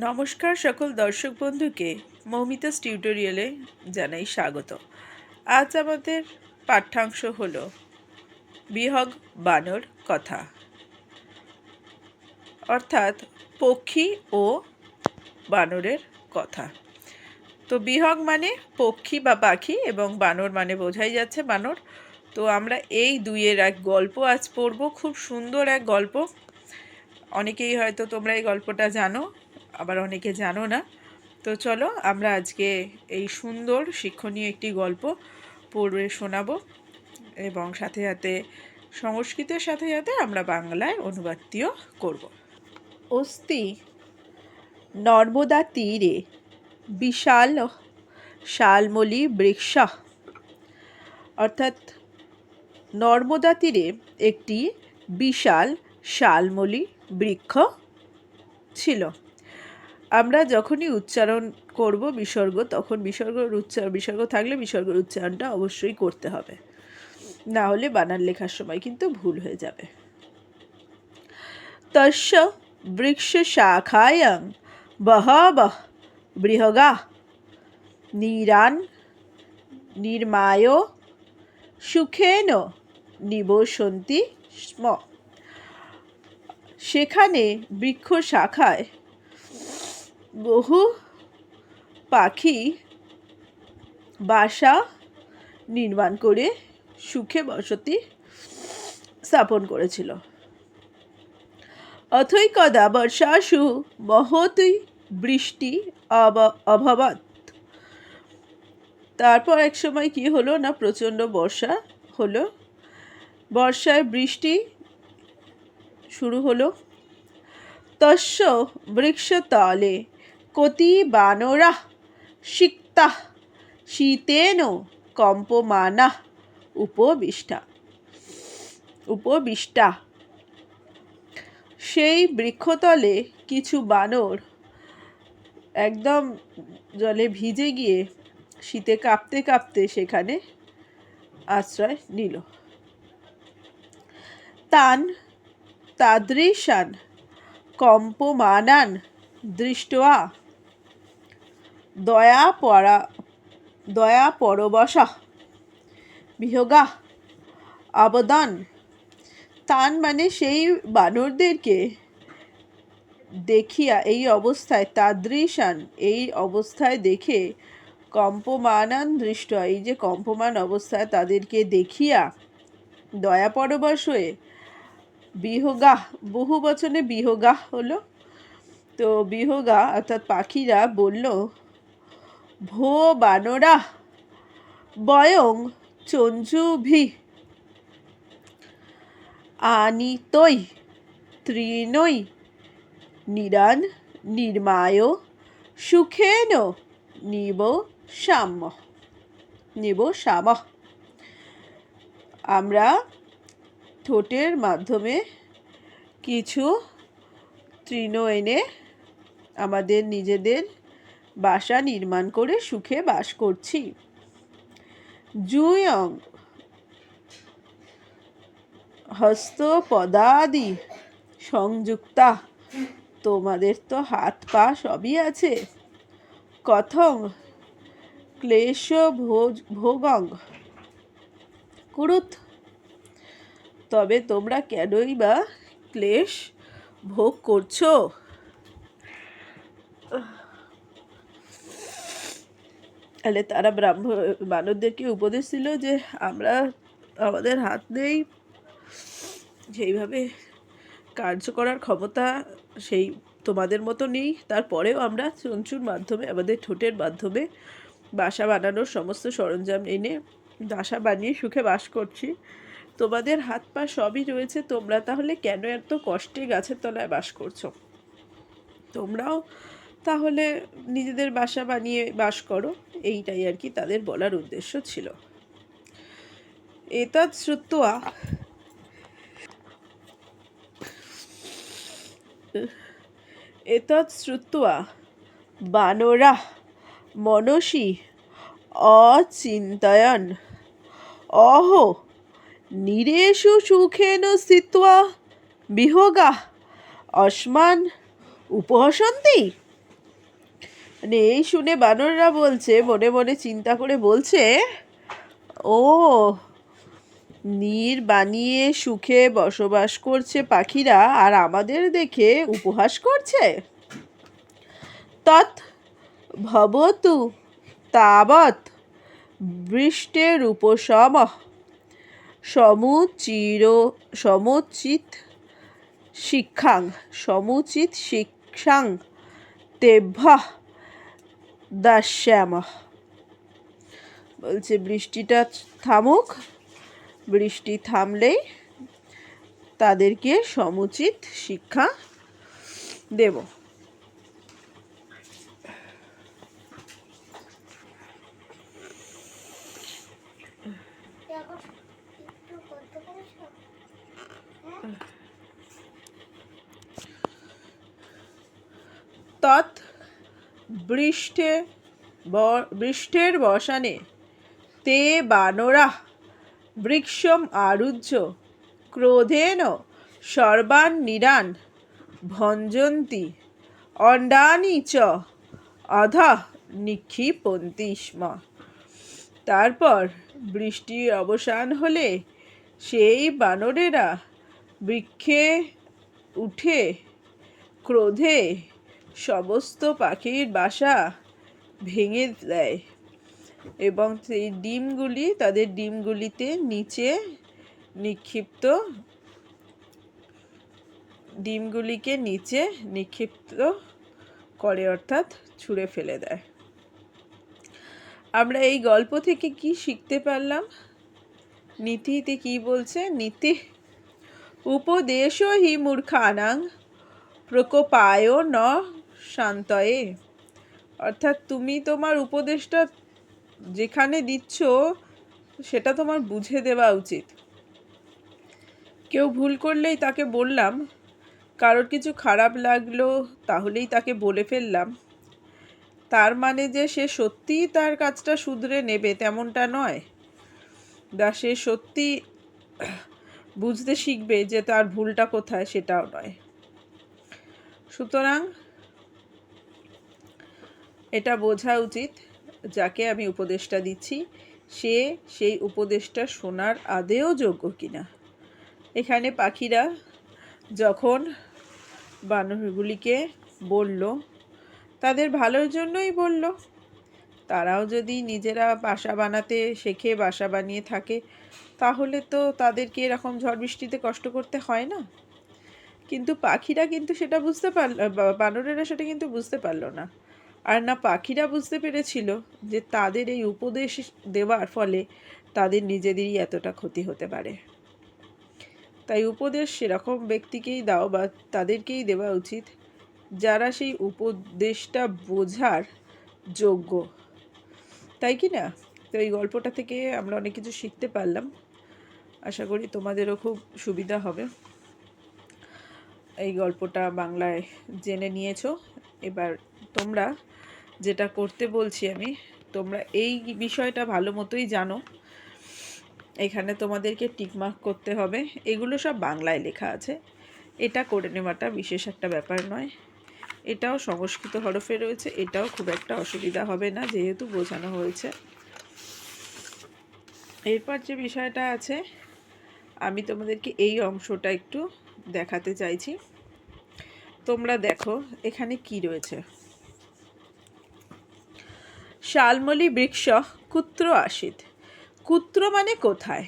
নমস্কার সকল দর্শক বন্ধুকে মৌমিতাস টিউটোরিয়ালে জানাই স্বাগত। আজ আমাদের পাঠ্যাংশ হল বিহগ বানর কথা। অর্থাৎ পক্ষী ও বানরের কথা। তো বিহগ মানে পক্ষী বা পাখি এবং বানর মানে বোঝাই যাচ্ছে বানর। তো আমরা এই দুইয়ের এক গল্প আজ পড়ব। খুব সুন্দর এক গল্প। অনেকেই হয়তো তোমরা এই গল্পটা জানো। আবার অনেকে জানো না। তো চলো আমরা আজকে এই সুন্দর, শিক্ষণীয় একটি গল্প পড়ে শোনাবো এবং সাথে সাথে, সংস্কৃতের সাথে সাথে আমরা বাংলায় অনুবাদটিও করব। অস্তি নর্মদা তীরে, বিশাল শালমলি বৃক্ষ। অর্থাৎ নর্মদা তীরে একটি বিশাল শালমলি বৃক্ষ ছিল। আমরা যখনই উচ্চারণ করব বিসর্গ, তখন বিসর্গর উচ্চারণ, বিসর্গ থাকলে বিসর্গের উচ্চারণটা অবশ্যই করতে হবে। না হলে বানান লেখার সময় কিন্তু ভুল হয়ে যাবে। তস্য বৃক্ষ শাখায়ং বহবহ বৃহগা নিরান নির্মায় সুখেন নিবসন্তি স্ম। সেখানে বৃক্ষ শাখায় বহু পাখি বাসা নির্মাণ করে সুখে বসতি স্থাপন করেছিল। অথই কদা বর্ষাসু মহতই বৃষ্টি অভাবাত তারপর এক সময় কি হলো না প্রচণ্ড বর্ষা হলো? বর্ষায় বৃষ্টি শুরু হলো। তস্য বৃক্ষতলে কতি বানরা সিক্তা শীতেন কম্পমানা, উপবিষ্টা উপবিষ্টা। সেই বৃক্ষতলে কিছু বানর একদম জলে ভিজে গিয়ে শীতে কাঁপতে কাঁপতে সেখানে আশ্রয় নিল। তান, তাদৃশান, কম্পমানান দৃষ্টয়া দয়া পরা, দয়া পরবশা, বিহগা, আবদান। তান মানে সেই বানরদেরকে দেখিয়া এই অবস্থায় তাদৃশান, এই অবস্থায় দেখে কম্পমানান দৃষ্ট। এই যে কম্পমান অবস্থায় তাদেরকে দেখিয়া দয়া পরবশ হয়ে বিহগা, বহু বচনে বিহগা হলো। তো বিহগা অর্থাৎ পাখিরা বলল ভো বানরা। বয়ং চঞ্জুভি আনিতই তৃণই নিরান নির্মায় সুখেন নিব সাম্য। নিব সাম আমরা ঠোঁটের মাধ্যমে কিছু তৃণ এনে আমাদের নিজেদের বাসা নির্মাণ করে সুখে বাস করছি। জুয়ং হস্ত পদাদি সংযুক্তা, তোমাদের তো হাত পা সবই আছে। কথং ক্লেশ ভোজ ভোগং কুরুত, তবে তোমরা কেনই বা ক্লেশ ভোগ করছ? তাহলে তারা ব্রাহ্ম, বানরদেরকে উপদেশ দিল যে আমরা আমাদের হাত নেই। সেইভাবে কার্য করার ক্ষমতা সেই তোমাদের মতো নেই। তারপরেও আমরা চঞ্চুর মাধ্যমে, আমাদের ঠোঁটের মাধ্যমে বাসা বানানোর সমস্ত সরঞ্জাম এনে বাসা বানিয়ে সুখে বাস করছি। তোমাদের হাত পা সবই রয়েছে, তোমরা তাহলে কেন এত কষ্টে গাছের তলায় বাস করছ? তোমরাও তাহলে নিজেদের বাসা বানিয়ে বাস করো, এইটাই আর কি তাদের বলার উদ্দেশ্য ছিল। এতৎ শ্রুত্বা এতৎ শ্রুত্বা বানরা মনসি অচিন্তয়ন। অহো নিরেশু সুখেন স্থিত্বা। বিহগা অস্মান উপহসন্তি মানে এই শুনে বানররা বলছে, মনে মনে চিন্তা করে বলছে, ও, নীর বানিয়ে সুখে বসবাস করছে পাখিরা আর আমাদের দেখে উপহাস করছে? তৎ ভবতু তাবৎ বৃষ্টের উপশম সমুচির, সমুচিত শিক্ষাং সমুচিত শিক্ষাং তেভ্য দাস্যাম বলছে বৃষ্টিটা থামুক বৃষ্টি থামলেই তাদেরকে সমুচিত শিক্ষা দেব। তৎ বৃষ্টে ব- বৃষ্টের বসানে, তে বানরা, বৃক্ষম আরুহ্য ক্রোধেন সর্বান নিরান ভঞ্জন্তি, অণ্ডানি চ, অধ নিক্ষিপন্তি তারপর বৃষ্টির অবসান হলে সেই বানরেরা বৃক্ষে উঠে, ক্রোধে সমস্ত পাখির বাসা ভেঙে দেয় এবং সেই ডিমগুলি তাদের ডিমগুলিতে নিচে নিক্ষিপ্ত, ডিমগুলিকে নিচে নিক্ষিপ্ত করে অর্থাৎ ছুঁড়ে ফেলে দেয়। আমরা এই গল্প থেকে কি শিখতে পারলাম? নীতিতে কি বলছে? নীতি, উপদেশ হি মূর্খানাং প্রকোপায় ন শান্তয়ে, অর্থাৎ তুমি তোমার উপদেশটা যেখানে দিচ্ছ, সেটা তোমার বুঝে দেওয়া উচিত। কেউ ভুল করলেই তাকে বললাম, কারোর কিছু খারাপ লাগল তাহলেই তাকে বলে ফেললাম। তার মানে যে সে সত্যিই তার কাজটা শুধরে নেবে তেমনটা নয়। বা সে সত্যি বুঝতে শিখবে যে তার ভুলটা কোথায় সেটাও নয়। সুতরাং এটা বোঝা উচিত, যাকে আমি উপদেশটা দিচ্ছি, সে সেই উপদেশটা শোনার আদেও যোগ্য কিনা। এখানে পাখিরা যখন বানরগুলিকে বলল, তাদের ভালোর জন্যই বলল। তারাও যদি নিজেরা বাসা বানাতে শেখে, বাসা বানিয়ে থাকে, তাহলে তো তাদেরকে এরকম ঝড় বৃষ্টিতে কষ্ট করতে হয় না। কিন্তু পাখিরা কিন্তু সেটা বুঝতে পারল বানরেরা সেটা কিন্তু বুঝতে পারল না। আর না পাখিরা বুঝতে পেরেছিল যে তাদের এই উপদেশ দেওয়ার ফলে তাদের নিজেদেরই এতটা ক্ষতি হতে পারে। তাই উপদেশ সেরকম ব্যক্তিকেই দাও বা তাদেরকেই দেওয়া উচিত, যারা সেই উপদেশটা বোঝার যোগ্য। তাই কি না? তো এই গল্পটা থেকে আমরা অনেক কিছু শিখতে পারলাম। আশা করি তোমাদেরও খুব সুবিধা হবে। এই গল্পটা বাংলায় জেনে নিয়েছো। এবার তোমরা যেটা করতে বলছি আমি, তোমরা এই বিষয়টা ভালো মতোই জানো। এখানে তোমাদেরকে টিকমার্ক করতে হবে। এগুলো সব বাংলায় লেখা আছে। এটা করে নেওয়াটা বিশেষ একটা ব্যাপার নয়। এটাও সংস্কৃত হরফে রয়েছে, এটাও খুব একটা অসুবিধা হবে না, যেহেতু বোঝানো হয়েছে। এরপর যে বিষয়টা আছে, আমি তোমাদেরকে এই অংশটা একটু দেখাতে চাইছি। তোমরা দেখো, এখানে কি রয়েছে। শালমলি বৃক্ষ কুত্র আসিত। কুত্র মানে কোথায়?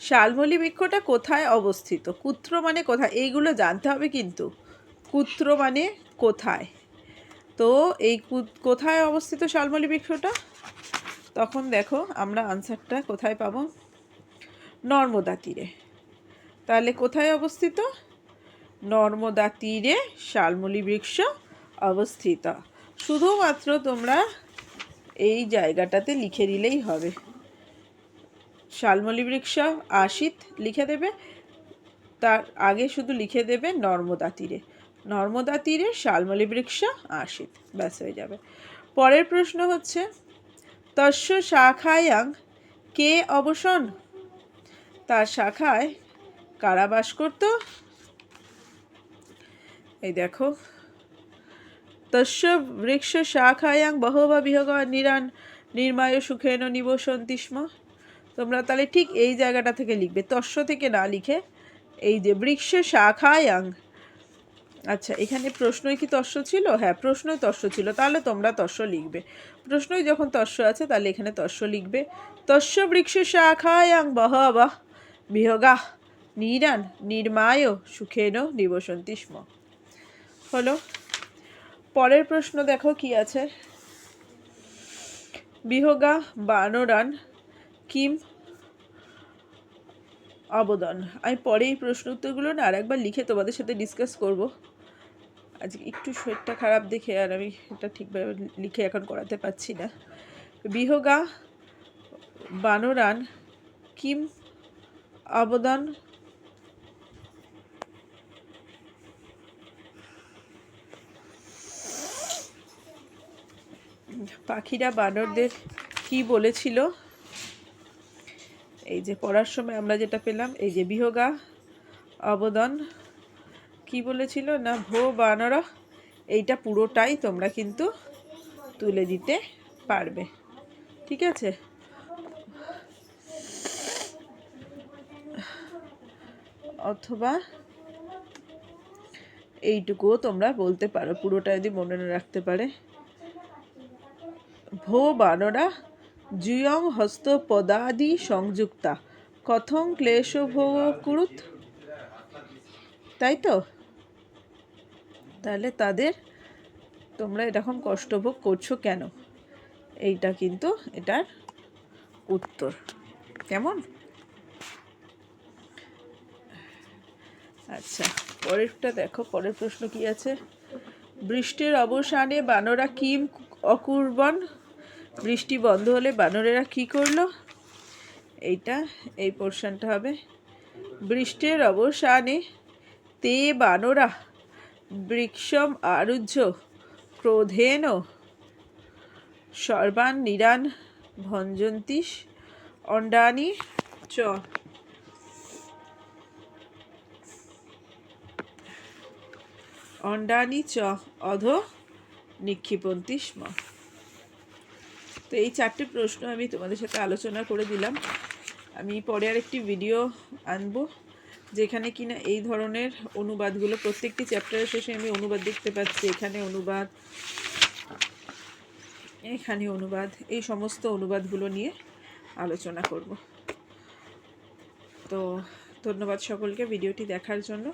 শালমলি বৃক্ষটা কোথায় অবস্থিত? কুত্র মানে কোথায়? এইগুলো জানতে হবে কিন্তু। কুত্র মানে কোথায়? তো এই কোথায় অবস্থিত শালমলি বৃক্ষটা? তখন দেখো, আমরা আনসারটা কোথায় পাবো? নর্মদা তীরে। তাহলে কোথায় অবস্থিত? নর্মদা তীরে শালমলি বৃক্ষ অবস্থিত। শুধুমাত্র তোমরা এই জায়গাটাতে লিখে দিলেই হবে। শালমলি বৃক্ষ আশিত লিখে দেবে। তার আগে শুধু লিখে দেবে নর্মদা তীরে। নর্মদা তীরে শালমলি বৃক্ষ আশিত। ব্যাস, হয়ে যাবে। পরের প্রশ্ন হচ্ছে, তস্য শাখায়াং কে অবসন? তার শাখায় কারা বাস করত। এই দেখো। তস্য বৃক্ষ শাখায়াং বহবা বিহগ নিরান নির্মায় সুখেন নিবসন্তি স্ম তোমরা তাহলে ঠিক এই জায়গাটা থেকে লিখবে, তস্য থেকে না লিখে এই যে বৃক্ষ শাখায়াং। আচ্ছা এখানে প্রশ্নই কি তস্য ছিল? হ্যাঁ প্রশ্নই তস্য ছিল, তাহলে তোমরা তস্য লিখবে। প্রশ্নই যখন তস্য আছে, তাহলে এখানে তস্য লিখবে। তস্য বৃক্ষ শাখায়াং বহবা বিহগা। নিরান নির্মায় সুখেন নিবসন্তি স্ম হলো পরের প্রশ্ন দেখো কি আছে বিহগা বানরান কিম অবদান আমি পরে এই প্রশ্ন উত্তরগুলো না আরেকবার লিখে তোমাদের সাথে ডিসকাস করব আজকে একটু শরীরটা খারাপ দেখে আর আমি এটা ঠিকভাবে লিখে এখন করাতে পারছি না। বিহগা, বানরান, কিম অবদান পাখিরা বানরদের কি বলেছিল? এই যে পড়ার সময় আমরা যেটা পেলাম, এই যে বিহগা, অবদান, কি বলেছিল? না, ভো বানরা, এইটা পুরোটাই তোমরা কিন্তু তুলে দিতে পারবে। ঠিক আছে? অথবা এইটুকুও তোমরা বলতে পারো, পুরোটা যদি মনে রাখতে পারে। ভো বানরা জুয়ং হস্ত পদাদি সংযুক্তা। কথং ক্লেশ কুরুত। তাই তো তাহলে তাদের তোমরা এরকম কষ্ট ভোগ করছ কেন? এইটা কিন্তু এটার উত্তর। কেমন? আচ্ছা পরেরটা দেখো, পরের প্রশ্ন কি আছে? বৃষ্টির অবসানে বানরা কিম অকুর্বন বৃষ্টি বন্ধ হলে বানরেরা কি করল? এইটা, এই পোর্শনটা হবে। বৃষ্টির অবসানে তে বানরা বৃক্ষম আরুহ্য ক্রোধেন সর্বান নিরান ভঞ্জন্তিস অণ্ডানি চ। অণ্ডানি চ, অধ নিক্ষিপন্তি স্ম তো এই চারটে প্রশ্ন আমি তোমাদের সাথে আলোচনা করে দিলাম। আমি পরে আর একটি ভিডিও আনব, যেখানে কিনা এই ধরনের অনুবাদগুলো, প্রত্যেকটি চ্যাপ্টারের শেষে আমি অনুবাদ দেখতে পাচ্ছি। এখানে অনুবাদ এখানে অনুবাদ, এই সমস্ত অনুবাদগুলো নিয়ে আলোচনা করব। তো ধন্যবাদ সকলকে ভিডিওটি দেখার জন্য।